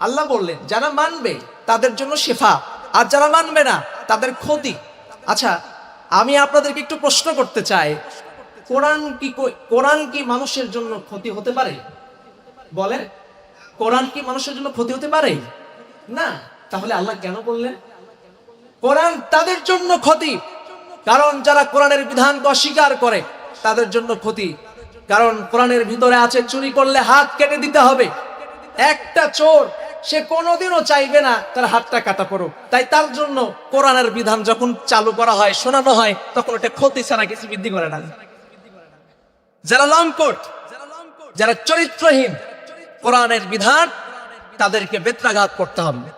আল্লাহ বললেন, যারা মানবে তাদের জন্য শেফা, আর যারা মানবে না তাদের ক্ষতি। আচ্ছা আমি আপনাদেরকে একটু প্রশ্ন করতে চাই, কোরআন কি কোরআন কি মানুষের জন্য ক্ষতি হতে পারে? বলেন, কোরআন কি মানুষের জন্য ক্ষতি হতে পারে? না, তাহলে আল্লাহ কেন বললেন? কোরআন তাদের জন্য ক্ষতি, কারণ যারা কোরআনের বিধানকে অস্বীকার করে, তাদের জন্য ক্ষতি। কারণ কোরআনের ভিতরে আছে, চুরি করলে হাত কেটে দিতে হবে। একটা চোর সে কোনোদিনও চাইবে না তার হাতটা কাটা পড়ুক। তাই তার জন্য কোরআনের বিধান যখন চালু করা হয়, শোনানো হয়, তখন এটা ক্ষতি ছাড়া কিছু বৃদ্ধি করে না। যারা লম্পট যারা চরিত্রহীন, কোরআনের বিধান, তাদেরকে বেত্রাঘাত করতে হবে।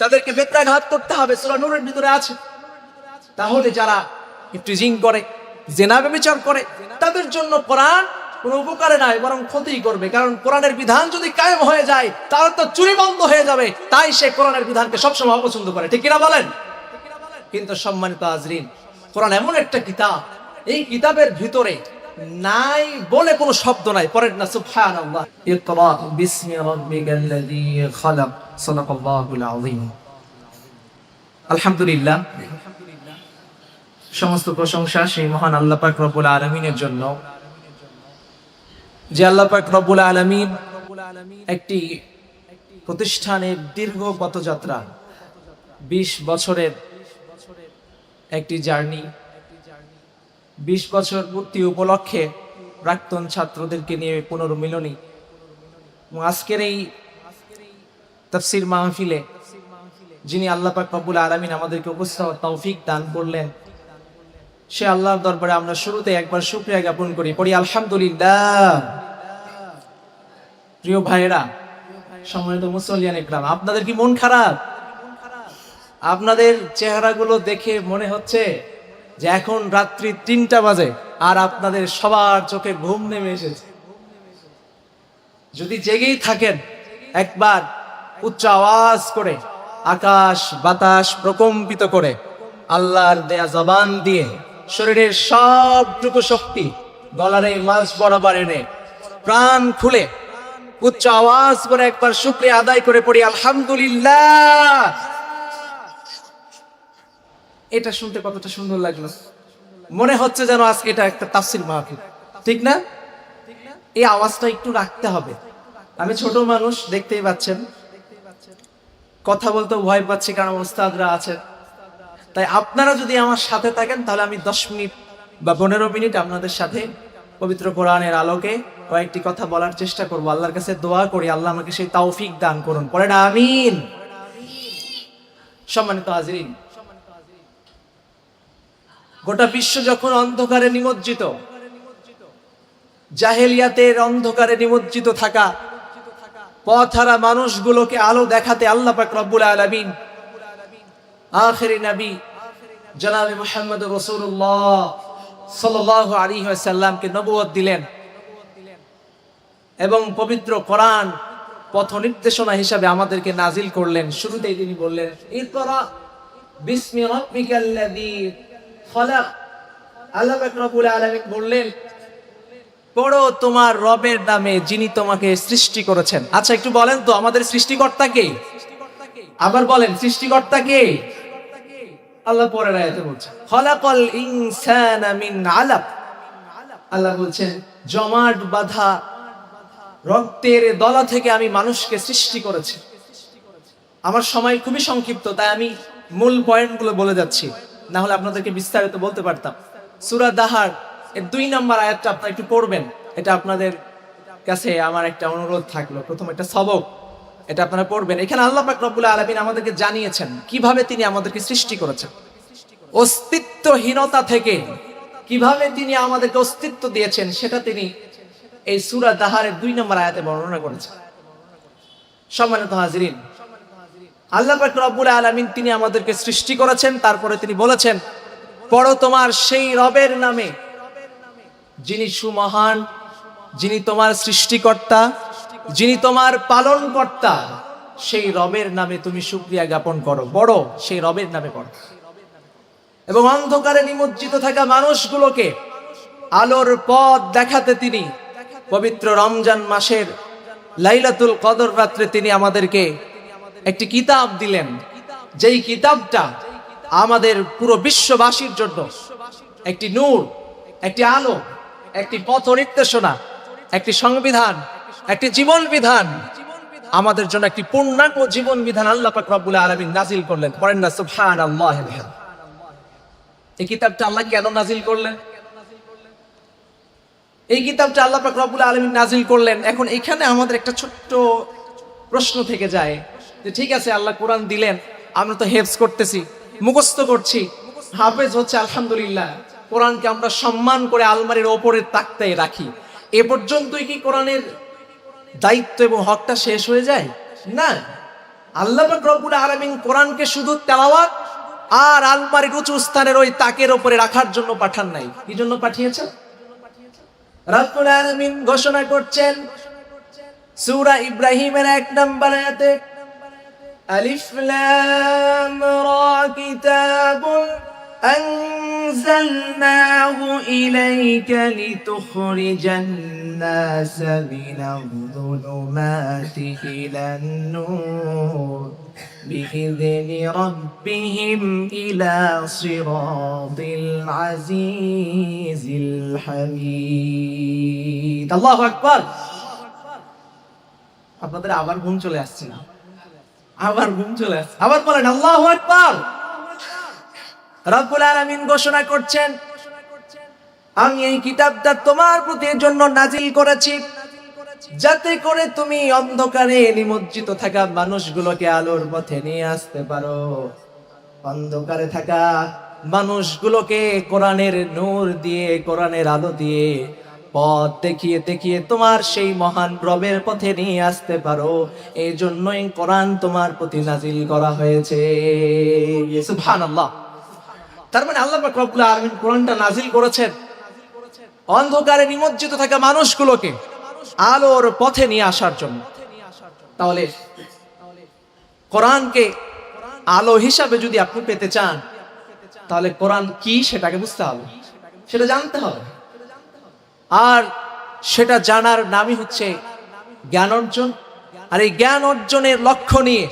তাদেরকে বেত্রাঘাত করতে হবে, সুরা নূরের ভিতরে আছে। তাহলে যারা টিজিং করে, জেনা বিচার করে, তাদের জন্য কোরআন কোনো উপকারে নাই, বরং ক্ষতি করবে। কারণ কোরআনের বিধান যদি কায়েম হয়ে যায়, তাহলে তো চুরি বন্ধ হয়ে যাবে। তাই সে কোরআনের বিধানকে সবসময় অপছন্দ করে। ঠিক কিনা বলেন? কিন্তু সম্মানিত আজরিন কোরআন এমন একটা কিতাব। এই কিতাবের ভিতরে নাই বলে কোনো শব্দ নাই। পরের না, সুবহানাল্লাহ। ইকরা বিসমি রাব্বিকাল্লাযী খালাক। সাদাকাল্লাহুল আযীম। আলহামদুলিল্লাহ। সমস্ত প্রশংসা সেই মহান আল্লাহ পাক রব্বুল আলামিনের জন্য। যে আল্লাহ পাক রব্বুল আলামিন একটি প্রতিষ্ঠানের দীর্ঘ পথযাত্রা, বিশ বছরের একটি জার্নি, বিশ বছর পূর্তি উপলক্ষে প্রাক্তন ছাত্রদেরকে নিয়ে পুনর্মিলনী। আজকের এই তফসির মাহফিলে যিনি আল্লাহ পাক রব্বুল আলামিন আমাদেরকে উপস্থিত তৌফিক দান করলেন, সে আল্লাহর দরবারে আমরা শুরুতে একবার শুকরিয়া জ্ঞাপন করি, পড়ি আলহামদুলিল্লাহ। প্রিয় ভাইয়েরা, সম্মানিত মুসলিয়ান ইকরাম, আপনাদের কি মন খারাপ? আপনাদের চেহারাগুলো দেখে মনে হচ্ছে যে এখন রাত্রি তিনটা বাজে আর আপনাদের সবার চোখে ঘুম নেমে এসেছে। যদি জেগেই থাকেন, একবার উচ্চ আওয়াজ করে, আকাশ বাতাস প্রকম্পিত করে, আল্লাহর দেয়া জবান দিয়ে শরীরের সবটুকু শক্তি গলার মাছ বরাবর এনে প্রাণ খুলে উচ্চ আওয়াজ করে একবার শুক্রিয়া আদায় করে পড়ি, আলহামদুলিল্লাহ। এটা শুনতে কতটা সুন্দর লাগল। মনে হচ্ছে যেন আজকে এটা একটা তাফসিল মাহফিল। ঠিক না? এই আওয়াজটা একটু রাখতে হবে। আমি ছোট মানুষ, দেখতেই পাচ্ছেন। কথা বলতে ভয় পাচ্ছি কারণ ওস্তাদরা আছেন। তাই আপনারা যদি আমার সাথে থাকেন, তাহলে আমি দশ মিনিট বা পনেরো মিনিট আপনাদের সাথে পবিত্র কোরআনের আলোকে কয়েকটি কথা বলার চেষ্টা করব। আল্লাহর কাছে দোয়া করি, আল্লাহ আমাকে সেই তৌফিক দান করুন। পরে না, আমিন। সম্মানিত হাজরিন, গোটা বিশ্ব যখন অন্ধকারে নিমজ্জিত, জাহেলিয়াতের অন্ধকারে নিমজ্জিত থাকা পথহারা মানুষগুলোকে আলো দেখাতে আল্লাহ পাক রব্বুল আলামিন আখেরি নবী জনাবে মুহাম্মদ রাসূলুল্লাহ সাল্লাল্লাহু আলাইহি ওয়াসাল্লামকে নবুয়ত দিলেন। এবং পবিত্র কোরআন পথ নির্দেশনা হিসাবে আমাদেরকে নাজিল করলেন। শুরুতেই তিনি বললেন বললেন, পড়ো তোমার রবের নামে যিনি তোমাকে সৃষ্টি করেছেন। আচ্ছা একটু বলেন তো, আমাদের সৃষ্টিকর্তা কে? আবার বলেন, সৃষ্টিকর্তা কে? আল্লাহ পরের আয়াতে বলছেন খলাকল ইনসানা মিন আলাক। আল্লাহ বলছেন, জমাট বাঁধা রক্তের দলা থেকে আমি মানুষকে সৃষ্টি করেছি। আমার সময় খুবই সংক্ষিপ্ত, তাই আমি মূল পয়েন্টগুলো বলে যাচ্ছি। না হলে আপনাদেরকে বিস্তারিত বলতে পারতাম। সুরা দাহার, এর দুই নম্বর আয়াতটা আপনারা একটু পড়বেন। এটা আপনাদের কাছে আমার একটা অনুরোধ থাকল। প্রথম একটা সবক, এটা আপনারা পড়বেন। এখানে আল্লাহ পাক রব্বুল আলামিন আমাদেরকে জানিয়েছেন কীভাবে তিনি আমাদেরকে সৃষ্টি করেছেন। অস্তিত্বহীনতা থেকে কীভাবে তিনি আমাদেরকে অস্তিত্ব দিয়েছেন, সেটা তিনি এই সুরা দাহারের দুই নম্বর আয়াতে বর্ণনা করেছেন সম্মানিত হাজিরিন, আল্লাহ রব্বুল আলামিন তিনি আমাদেরকে সৃষ্টি করেছেন, তারপরে তিনি বলেছেন, পড়ো তোমার সেই রবের নামে, যিনি সুমহান, যিনি তোমার সৃষ্টিকর্তা, যিনি তোমার পালনকর্তা, সেই রবের নামে তুমি শুক্রিয়া জ্ঞাপন করো বড় সেই রবের নামে পড়ো। এবং অন্ধকারে নিমজ্জিত থাকা মানুষগুলোকে আলোর পথ দেখাতে তিনি পবিত্র রমজান মাসের লাইলাতুল কদর রাত্রে তিনি আমাদেরকে একটি কিতাব দিলেন। যেই কিতাবটা আমাদের পুরো বিশ্ববাসীর জন্য একটি নূর, একটি আলো, একটি পথ নির্দেশনা, একটি সংবিধান, একটি জীবন বিধান, আমাদের জন্য একটি পূর্ণাঙ্গ জীবন বিধান আল্লাহ পাক আলামিন নাজিল করলেন। পড়েন না, সুবহানাল্লাহ এই কিতাবটা আল্লাহ কেন নাজিল করলেন? এই কিতাবটা আল্লাহ পাক রব্বুল আলামিন নাজিল করলেন। এখন এখানে আমাদের একটা ছোট্ট প্রশ্ন থেকে যায় যে, ঠিক আছে, আল্লাহ কোরআন দিলেন, আমরা তো হেফজ করতেছি, মুখস্থ করছি, হাফেজ হচ্ছে আলহামদুলিল্লাহ। কোরআনকে আমরা সম্মান করে আলমারির ওপরে তাকতে রাখি। এ পর্যন্তই কি কোরআনের দায়িত্ব এবং হকটা শেষ হয়ে যায়? না। আল্লাহ রব্বুল আলামিন কোরআনকে শুধু তেলাওয়াত আর আলমারির উঁচু স্থানের ওই তাকের ওপরে রাখার জন্য পাঠান নাই। কি জন্য পাঠিয়েছেন? রব্বুল আলামিন ঘোষণা করছেন সূরা ইব্রাহিমের এক নম্বর আয়াতে আলিফ লাম রা কিতাবুন أنزلناه إليك لتخرج الناس من الظلمات إلى النور بإذن ربهم إلى صراط العزيز الحميد الله أكبر আপনাদের আবার ঘুম চলে আসছে না আবার ঘুম চলে আসছে আবার বলেন আল্লাহ আকবার রব্বুল আলামিন ঘোষণা করছেন আমি এই কিতাবটা তোমার প্রতি এর জন্য নাজিল করেছি যাতে করে তুমি অন্ধকারে নিমজ্জিত থাকা মানুষগুলোকে আলোর পথে নিয়ে আসতে পারো। অন্ধকারে থাকা মানুষগুলোকে কোরআনের নূর দিয়ে, কোরআনের আলো দিয়ে, পথ দেখিয়ে দেখিয়ে তোমার সেই মহান রবের পথে নিয়ে আসতে পারো। এই জন্যই কোরআন তোমার প্রতি নাজিল করা হয়েছে। তার মানে আল্লাহ কোরআনটা নাজিল করেছেন। অন্ধকারে নিমজ্জিত থাকা মানুষগুলোকে আলোর পথে নিয়ে আসার জন্য। তাহলে কোরআনকে আলো হিসাবে যদি আপনি পেতে চান, তাহলে কোরআন কি সেটাকে বুঝতে হবে। সেটা জানতে হবে। আর সেটা জানার নামই হচ্ছে জ্ঞান অর্জন। আর এই জ্ঞান অর্জনের লক্ষ্য নিয়ে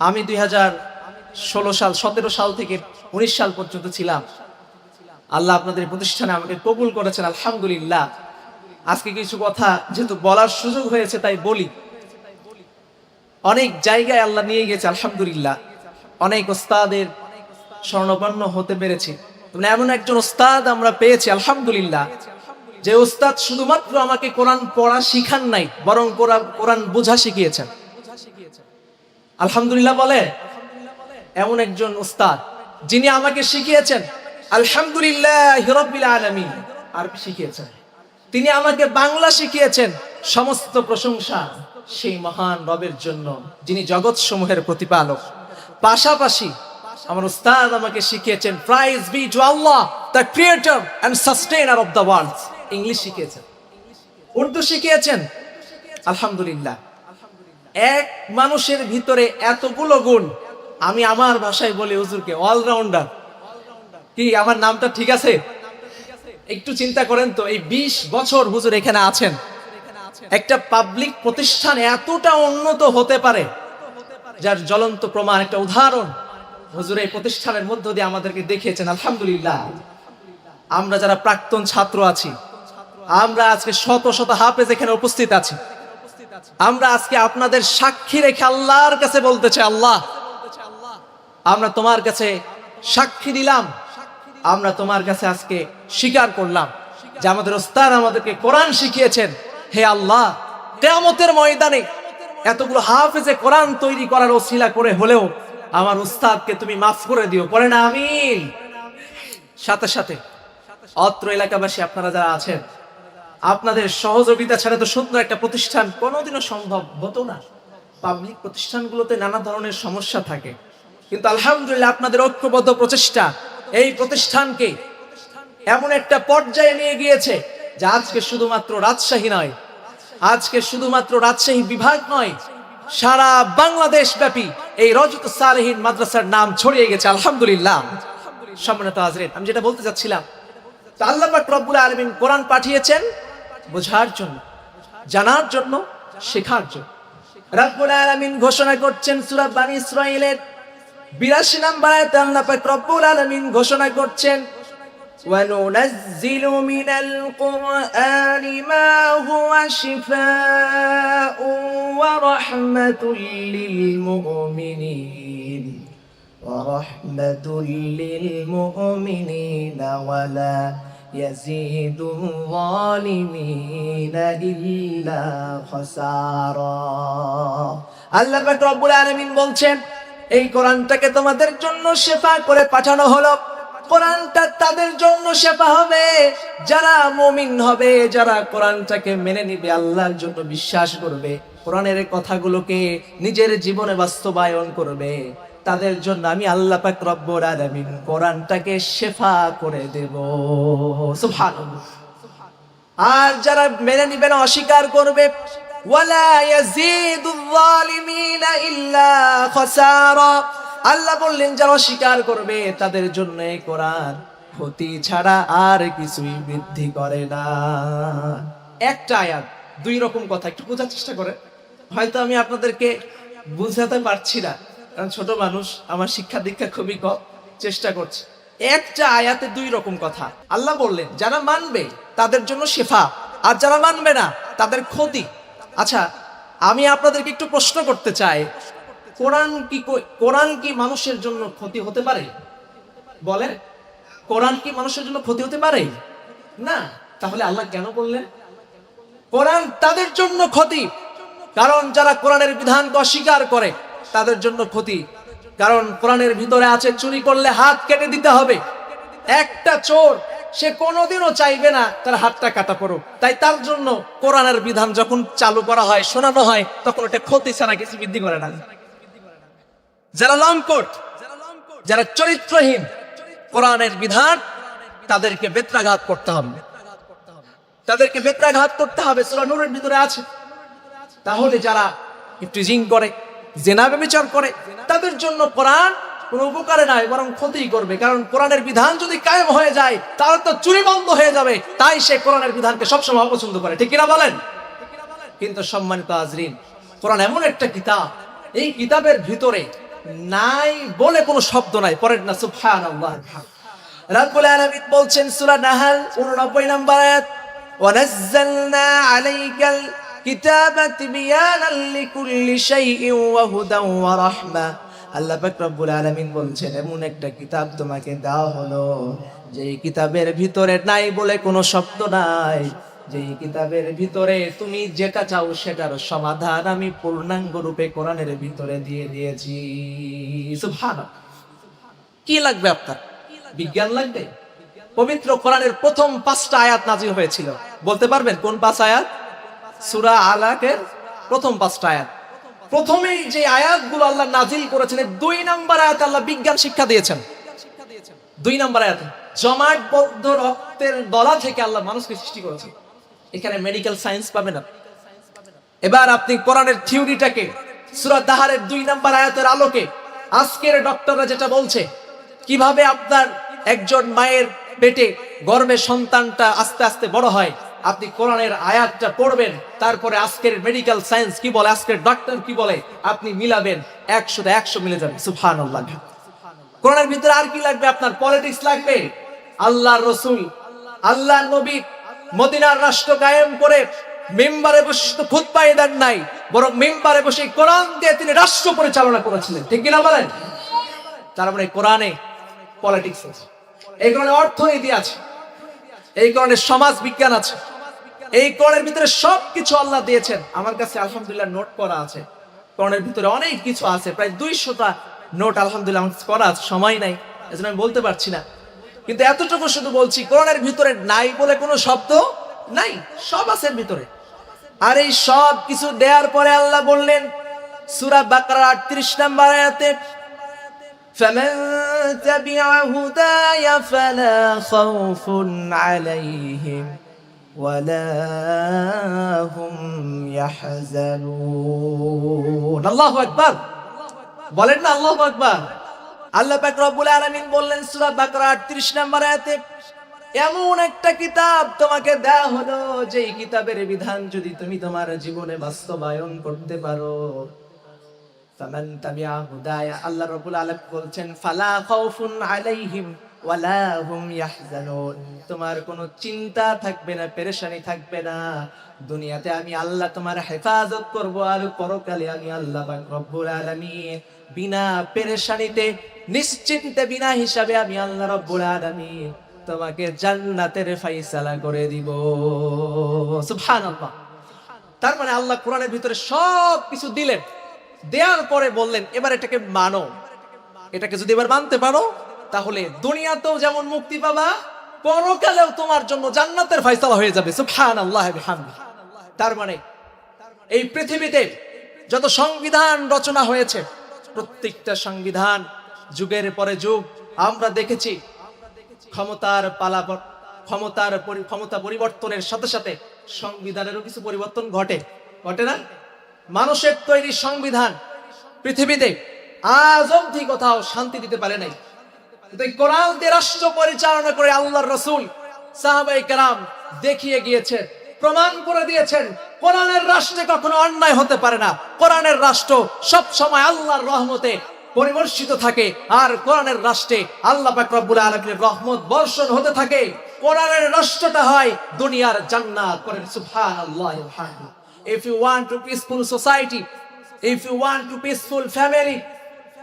আমি দুই হাজার ষোলো সাল, সতেরো সাল থেকে উনিশ সাল পর্যন্ত ছিলাম। আল্লাহ আপনাদের প্রতিষ্ঠানে আমাকে কবুল করেছেন, আলহামদুলিল্লাহ। আজকে কিছু কথা যেহেতু বলার সুযোগ হয়েছে, তাই বলি। অনেক জায়গায় আল্লাহ নিয়ে গেছে, আলহামদুলিল্লাহ। অনেক ওস্তাদের স্বর্ণপন্ন হতে পেরেছি। মানে এমন একজন ওস্তাদ আমরা পেয়েছি, আলহামদুলিল্লাহ। যে ওস্তাদ শুধুমাত্র আমাকে কোরআন পড়া শিখান নাই, বরং কোরআন বোঝা শিখিয়েছেন। আলহামদুলিল্লাহ বলে, এমন একজন উস্তাদ যিনি আমাকে শিখিয়েছেন, আলহামদুলিল্লাহ হিরবিল আলমী আরবি শিখিয়েছেন? তিনি আমাকে বাংলা শিখিয়েছেন সমস্ত প্রশংসা সেই মহান রবের জন্য, যিনি জগৎ সমূহের প্রতিপালক। পাশাপাশি আমার উস্তাদ আমাকে শিখিয়েছেন praise be to Allah the creator and sustainer of the world English শিখিয়েছেন। উর্দু শিখিয়েছেন। আলহামদুলিল্লাহ। এক মানুষের ভিতরে এতগুলো গুণ, আমি আমার ভাষায় বলি, হুজুরকে অলরাউন্ডার কি, আমার নামটা ঠিক আছে? একটু চিন্তা করেন তো, এই ২০ বছর হুজুর এখানে আছেন। একটা পাবলিক প্রতিষ্ঠান এতটা উন্নত হতে পারে, যার জ্বলন্ত প্রমাণ একটা উদাহরণ। হুজুর এই প্রতিষ্ঠানের মধ্য দিয়ে আমাদেরকে দেখিয়েছেন, আলহামদুলিল্লাহ। আমরা যারা প্রাক্তন ছাত্র আছি, আমরা আজকে শত শত হাফেজ এখানে উপস্থিত আছি। আমরা আজকে আপনাদের সাক্ষী রেখে আল্লাহর কাছে বলতে চাই, আল্লাহ, আমরা তোমার কাছে সাক্ষী দিলাম। আমরা তোমার কাছে আজকে স্বীকার করলাম যে আমাদের ওস্তাদ আমাদেরকে কোরআন শিখিয়েছেন। হে আল্লাহ, কেয়ামতের ময়দানে এতগুলো হাফেজে কোরআন তৈরি করার ওসিলা করে হলেও আমার উস্তাদকে তুমি মাফ করে দিও। পরে না আমিন। সাথে সাথে অত্র এলাকাবাসী, আপনারা যারা আছেন, আপনাদের সহযোগিতা ছাড়া তো সুন্দর একটা প্রতিষ্ঠান কোনোদিনও সম্ভব হতো না। পাবলিক প্রতিষ্ঠানগুলোতে নানা ধরনের সমস্যা থাকে। কিন্তু আলহামদুলিল্লাহ, আপনাদের ঐক্যবদ্ধ প্রচেষ্টা এই প্রতিষ্ঠানকে এমন একটা পর্যায়ে নিয়ে গিয়েছে যে আজকে শুধুমাত্র রাজশাহী নয়। আজকে শুধুমাত্র রাজশাহী বিভাগ নয়, সারা বাংলাদেশ ব্যাপী এই রজত সালেহীন মাদ্রাসার নাম ছড়িয়ে গেছে, আলহামদুলিল্লাহ। সম্মানিত হাজরেন, আমি যেটা বলতে চাচ্ছিলাম আল্লাহ রব্বুল আলমিন কোরআন পাঠিয়েছেন বোঝার জন্য, জানার জন্য, শেখার জন্য। রাব্বুল আলামিন ঘোষণা করছেন সূরা বানী ইসরাঈলের 82 নম্বর আয়াতে আল্লাহ পাক রব্বুল আলামিন ঘোষণা করছেন وننزل من القرآن ما هو شفاء ورحمة للمؤمنين ورحمة للمؤمنين ولا يزيد الظالمين إلا خسارا আল্লাহ পাক রব্বুল আলামিন বলছেন এই কোরআনটাকে তোমাদের জন্য শেফা করে পাঠানো হলো। কোরআনটা তাদের জন্য শেফা হবে। যারা মুমিন হবে, যারা কোরআনটাকে মেনে নিবে, আল্লাহর জন্য বিশ্বাস করবে, কোরআনের কথাগুলোকে নিজের জীবনে বাস্তবায়ন করবে। তাদের জন্য আমি আল্লাহ পাক রব্বুল আলামিন কোরআনটাকে শেফা করে দেব। সুবহানাল্লাহ। আর যারা মেনে নিবে না, অস্বীকার করবে ওয়ালা ইয়াজিদুল যালিমিনা ইল্লা খাসারা। আল্লাহ বললেন, যারা অস্বীকার করবে তাদের জন্য কোরআন ক্ষতি ছাড়া আর কিছুই বৃদ্ধি করে না। একটা আয়াত, দুই রকম কথা, একটু বোঝার চেষ্টা করে হয়তো আমি আপনাদেরকে বুঝাতে পারছি না, কারণ ছোট মানুষ আমার শিক্ষা দীক্ষা খুবই কম, চেষ্টা করছে। একটা আয়াতে দুই রকম কথা। আল্লাহ বললেন, যারা মানবে তাদের জন্য শেফা, আর যারা মানবে না তাদের ক্ষতি। আচ্ছা আমি আপনাদেরকে একটু প্রশ্ন করতে চাই। কোরআন কি কোরআন কি মানুষের জন্য ক্ষতি হতে পারে? বলেন, কোরআন কি মানুষের জন্য ক্ষতি হতে পারে? না, তাহলে আল্লাহ কেন বললেন? কোরআন তাদের জন্য ক্ষতি, কারণ যারা কোরআনের বিধানকে অস্বীকার করে, তাদের জন্য ক্ষতি। কারণ কোরআনের ভিতরে আছে, চুরি করলে হাত কেটে দিতে হবে। একটা চোর, সে কোনোদিনও চাইবে না তার হাতটা কাটা পড়ুক। তাই তার জন্য কোরআনের বিধান যখন চালু করা হয়, শোনানো হয়, তখন ওটা ক্ষতি ছাড়া কিছু বৃদ্ধি করে না। যারা লম্পট যারা চরিত্রহীন, কোরআনের বিধান, তাদেরকে বেত্রাঘাত করতে হবে। তাদেরকে বেত্রাঘাত করতে হবে, সুরা নূরের ভিতরে আছে। তাহলে যারা টিজিং করে, জেনা বিচার করে, তাদের জন্য কোরআন কোনো উপকারে নাই, বরং ক্ষতি করবে। কারণ কোরআনের বিধান যদি কায়েম হয়ে যায়, তাহলে তো চুরি বন্ধ হয়ে যাবে। তাই সে কোরআনের বিধানকে সবসময় অপছন্দ করে। ঠিক কিনা বলেন? কিন্তু সম্মানিত আজরিন কোরআন এমন একটা কিতাব। এই কিতাবের ভিতরে নাই বলে কোনো শব্দ নাই। পরের না, সুবহানাল্লাহ। রাব্বুল আলামিন বলছেন, সূরা নাহাল 89 নম্বর আয়াত, ওয়ানাজ্জালনা আলাইকাল কিতাবা তিবয়ানাল আল্লাহ পাক আলামিন বলছেন, এমন একটা কিতাব তোমাকে দেওয়া হলো যে কিতাবের ভিতরে নাই বলে কোনো শব্দ নাই। যে কিতাবের ভিতরে তুমি যেটা চাও সেটার সমাধান আমি পূর্ণাঙ্গ রূপে কোরআনের ভিতরে দিয়ে দিয়েছি। কি লাগবে আপনার? বিজ্ঞান লাগবে? পবিত্র কোরআনের প্রথম পাঁচটা আয়াত নাজিল হয়েছিল। বলতে পারবেন কোন পাঁচ আয়াত? সুরা আলাকের প্রথম পাঁচটা আয়াত। প্রথমেই যে আয়াতগুলো আল্লাহ নাজিল করেছেন দুই নাম্বার আয়াত আল্লাহ বিজ্ঞান শিক্ষা দিয়েছেন। দুই নাম্বার আয়াতে জমাটবদ্ধ রক্তের দলা থেকে আল্লাহ মানুষকে সৃষ্টি করেছে। এখানে মেডিকেল সায়েন্স পাবে না এবার আপনি কোরআনের থিওরিটাকে সুরাত দাহারের দুই নাম্বার আয়াতের আলোকে, আজকের ডক্টররা যেটা বলছে, কীভাবে আপনার একজন মায়ের পেটে গর্ভে সন্তানটা আস্তে আস্তে বড় হয় আপনি কোরআনের আয়াতটা পড়বেন, তারপরে আজকের মেডিকেল সায়েন্স কি বলে, আজকের ডক্টর কি বলে, আপনি মিলাবেন একশো একশো মিলে যাবে। সুবহানাল্লাহ। কোরআনের ভিতরে আর কি লাগবে? আপনার পলিটিক্স লাগবে। আল্লাহর রসুল, আল্লাহর নবী, মদিনার রাষ্ট্র কায়েম করে মেম্বারে বসে শুধু খুতবাই দেন নাই, বরং মেম্বারে বসে কোরআন দিয়ে তিনি রাষ্ট্র পরিচালনা করেছিলেন। ঠিক কিনা বলেন? তার মানে কোরআনে পলিটিক্স আছে। এই কারণে অর্থনীতি আছে। এই কোরআনে সমাজ বিজ্ঞান আছে। এই কোরআনের ভিতরে সব কিছু আল্লাহ দিয়েছেন। আমার কাছে আলহামদুলিল্লাহ নোট করা আছে। কোরআনের ভিতরে অনেক কিছু আছে। প্রায় দুইশোটা নোট আলহামদুলিল্লাহ করা আছে। সময় নাই, এজন্য আমি বলতে পারছি না। কিন্তু এতটুকু শুধু বলছি, কোরআনের ভিতরে নাই বলে কোনো শব্দ নাই। সব আছে ভিতরে। আর এই সব কিছু দেওয়ার পরে আল্লাহ বললেন, সুরা বাকারা 38 নম্বর আয়াতে فمن تبع هداي فلا خوف عليهم ولا هم يحزنون الله আকবার বলেন না আল্লাহু আকবার আল্লাহ পাক রব্বুল আলামিন বললেন সূরা বাকারা 38 নম্বর আয়াতে এমন একটা কিতাব তোমাকে দেয়া হলো যে কিতাবের বিধান যদি তুমি তোমার জীবনে বাস্তবায়ন করতে পারো আল্লাহ রাব্বুল বলছেন, ফালা খাউফুন আলাইহিম ওয়ালা হুম তোমার কোনো চিন্তা থাকবে না, পেরেশানি থাকবে না। দুনিয়াতে আমি আল্লাহ তোমার হেফাজত করব আর পরকালে আমি আল্লাহ রব্বুল আলামিন বিনা পেরেশানিতে, নিশ্চিন্তে, বিনা হিসাবে আমি আল্লাহ রব্বুল আলামিন তোমাকে জান্নাতের ফাইসালা করে দিব। সুবহানাল্লাহ। তার মানে আল্লাহ কোরআনের ভিতরে সব কিছু দিলেন। দেওয়ার পরে বললেন, এবার এটাকে মানো। এটাকে যদি এবার মানতে পারো, তাহলে দুনিয়াতেও যেমন মুক্তি পাবা, পরকালেও তোমার জন্য জান্নাতের ফয়সালা হয়ে যাবে। সুবহানাল্লাহ বিহামদি। তার মানে এই পৃথিবীতে যত সংবিধান রচনা হয়েছে, প্রত্যেকটা সংবিধান যুগের পরে যুগ, আমরা দেখেছি ক্ষমতার পালা ক্ষমতার ক্ষমতা পরিবর্তনের সাথে সাথে সংবিধানেরও কিছু পরিবর্তন ঘটে। ঘটে না? মানুষের তৈরি সংবিধান পৃথিবীতে আজ অবধি কোথাও শান্তি দিতে পারে নাই। কোরআন রাষ্ট্র পরিচালনা করে আল্লাহর রসুল সাহাবাই কালাম দেখিয়ে গিয়েছেন প্রমাণ করে দিয়েছেন, কোরআনের রাষ্ট্রে কখনো অন্যায় হতে পারে না। কোরআনের রাষ্ট্র সব সময় আল্লাহর রহমতে পরিবর্ষিত থাকে আর কোরআনের রাষ্ট্রে আল্লাহ রব্বুল আলামিনের রহমত বর্ষণ হতে থাকে। কোরআনের রাষ্ট্রটা হয় দুনিয়ার জান্নাত করেন সুবহানাল্লাহ if you want to peaceful society if you want to peaceful family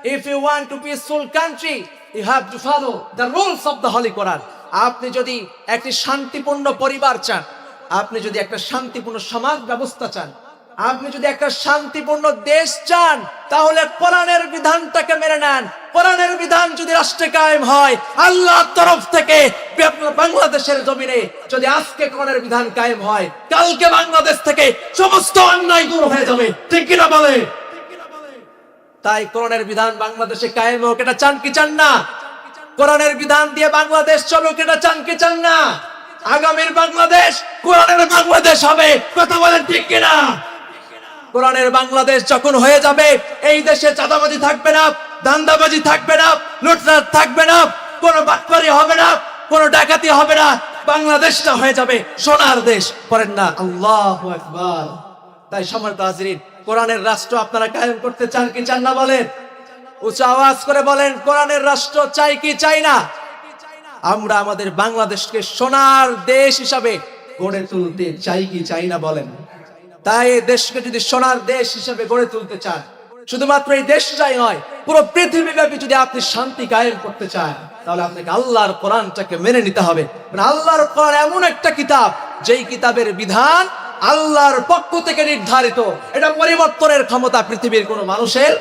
if you want to peaceful country you have to follow the rules of the holy quran আপনি যদি একটি শান্তিপূর্ণ পরিবার চান আপনি যদি একটা শান্তিপূর্ণ সমাজ ব্যবস্থা চান আপনি যদি একটা শান্তিপূর্ণ দেশ চান, তাহলে কোরআনের বিধানটাকে মেনে নেন। কোরআনের বিধান যদি রাষ্ট্রে কায়েম হয়, আল্লাহর তরফ থেকে বাংলাদেশের জমিনে যদি আজকে কোরআনের বিধান কায়েম হয়, কালকে বাংলাদেশ থেকে সমস্ত অন্যায় দূর হয়ে যাবে। ঠিক কিনা বলে? তাই কোরআনের বিধান বাংলাদেশে কায়েম হোক, এটা চান কি চান না? কোরআনের বিধান দিয়ে বাংলাদেশ চলুক, এটা চান কি চান না? আগামীর বাংলাদেশ, কোরআনের বাংলাদেশ হবে। কথা বলেন ঠিক কিনা? কোরআনের বাংলাদেশ যখন হয়ে যাবে, এই দেশে চাঁদাবাজি থাকবে না, দান্দাবাজি থাকবে না লুটরাট থাকবে না, কোনো বাটপারি হবে না, কোনো ডাকাতি হবে না। বাংলাদেশটা হয়ে যাবে সোনার দেশ। করেন না, আল্লাহ আকবার। তাই সম্মানিত হাজরিন, কোরআনের রাষ্ট্র আপনারা কায়েম করতে চান কি চান না বলেন? উঁচু আওয়াজ করে বলেন, কোরআনের রাষ্ট্র চাই কি চাই না? আমরা আমাদের বাংলাদেশকে সোনার দেশ হিসাবে গড়ে তুলতে চাই কি চাই না বলেন? তাই এই দেশকে যদি সোনার দেশ হিসেবে গড়ে তুলতে চান, শুধুমাত্র এই দেশটাই নয়, পুরো পৃথিবীব্যাপী যদি আপনি শান্তি কায়েম করতে চান, তাহলে আপনাকে আল্লাহর কোরআনটাকে মেনে নিতে হবে। আল্লাহর কোরআন এমন একটা কিতাব, যেই কিতাবের বিধান আল্লাহর পক্ষ থেকে নির্ধারিত। এটা পরিবর্তনের ক্ষমতা পৃথিবীর কোনো মানুষের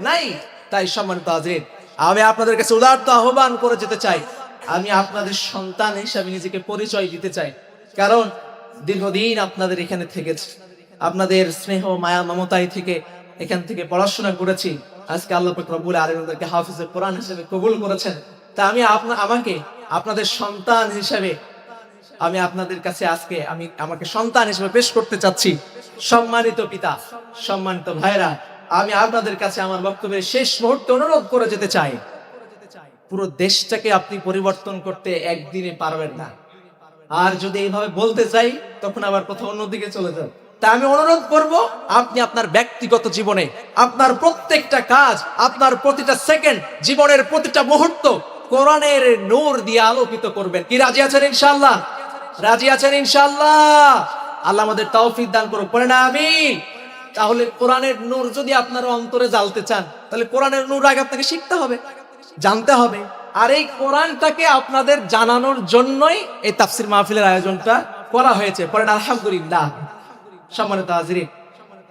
নাই। তাই সম্মানিত হাজির আমি আপনাদের কাছে উদার্ত আহ্বান করে যেতে চাই। আমি আপনাদের সন্তান হিসাবে নিজেকে পরিচয় দিতে চাই। কারণ দীর্ঘদিন আপনাদের এখানে থেকেছি। আপনাদের স্নেহ, মায়া মমতায় থেকে এখান থেকে পড়াশোনা করেছি। আজকে আল্লাহ পাক রব্বুল আলামিনকে হাফিজে কোরআন হিসেবে কবুল করেছেন। তা আমি আপনা, আমাকে, আপনাদের সন্তান হিসেবে আমি আপনাদের কাছে আজকে আমি আমাকে সন্তান হিসেবে পেশ করতে চাচ্ছি। সম্মানিত পিতা, সম্মানিত ভাইরা আমি আপনাদের কাছে আমার বক্তব্যের শেষ মুহূর্তে অনুরোধ করে যেতে চাই। পুরো দেশটাকে আপনি পরিবর্তন করতে একদিনে পারবেন না। আর যদি এইভাবে বলতে চাই, তখন আবার কোথাও অন্যদিকে চলে যান তা আমি অনুরোধ করব, আপনি আপনার ব্যক্তিগত জীবনে, আপনার প্রত্যেকটা কাজ, আপনার প্রতিটা সেকেন্ড জীবনের প্রতিটা মুহূর্ত কোরআনের নূর দিয়ে আলোকিত করবেন। কি রাজি আছেন ইনশাআল্লাহ? রাজি আছেন ইনশাআল্লাহ? আল্লাহ আমাদের তৌফিক দান করুক। পড়ে না আমি তাহলে কোরআনের নূর যদি আপনার অন্তরে জ্বালতে চান, তাহলে কোরআনের নূর আগে আপনাকে শিখতে হবে, জানতে হবে। আর এই কোরআনটাকে আপনাদের জানানোর জন্যই এই তাফসির মাহফিলের আয়োজনটা করা হয়েছে। পড়েন আলহামদুলিল্লাহ। সম্মানিত হাজিরিন,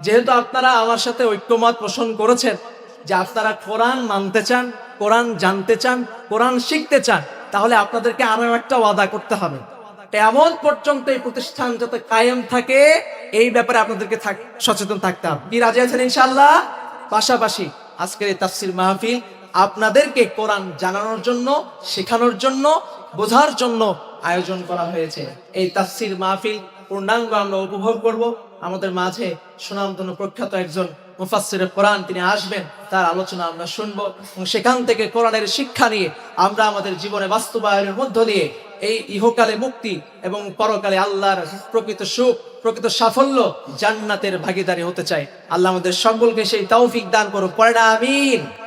যেহেতু আপনারা আমার সাথে ঐক্যমত পোষণ করেছেন যে আপনারা কোরআন মানতে চান, কোরআন জানতে চান, কোরআন শিখতে চান, তাহলে আপনাদেরকে আরও একটা ওয়াদা করতে হবে। এমন পর্যন্ত এই প্রতিষ্ঠান যাতে কায়েম থাকে, এই ব্যাপারে আপনাদেরকে সচেতন থাকতে হবে। কি রাজি আছেন ইনশাল্লাহ পাশাপাশি আজকের এই তাফসির মাহফিল আপনাদেরকে কোরআন জানানোর জন্য, শেখানোর জন্য, বোঝার জন্য আয়োজন করা হয়েছে। এই তাফসির মাহফিল পূর্ণাঙ্গ আমরা উপভোগ করব। আমাদের মাঝে সুনামধন্য প্রখ্যাত একজন মুফাসসির কোরআন, তিনি আসবেন, তার আলোচনা আমরা শুনব এবং সেখান থেকে কোরআনের শিক্ষা নিয়ে আমরা আমাদের জীবনে বাস্তবায়নের মধ্য দিয়ে এই ইহকালে মুক্তি এবং পরকালে আল্লাহর প্রকৃত সুখ, প্রকৃত সাফল্য জান্নাতের ভাগিদারি হতে চাই। আল্লাহ আমাদের সকলকে সেই তৌফিক দান করুক। পড়ে আমিন।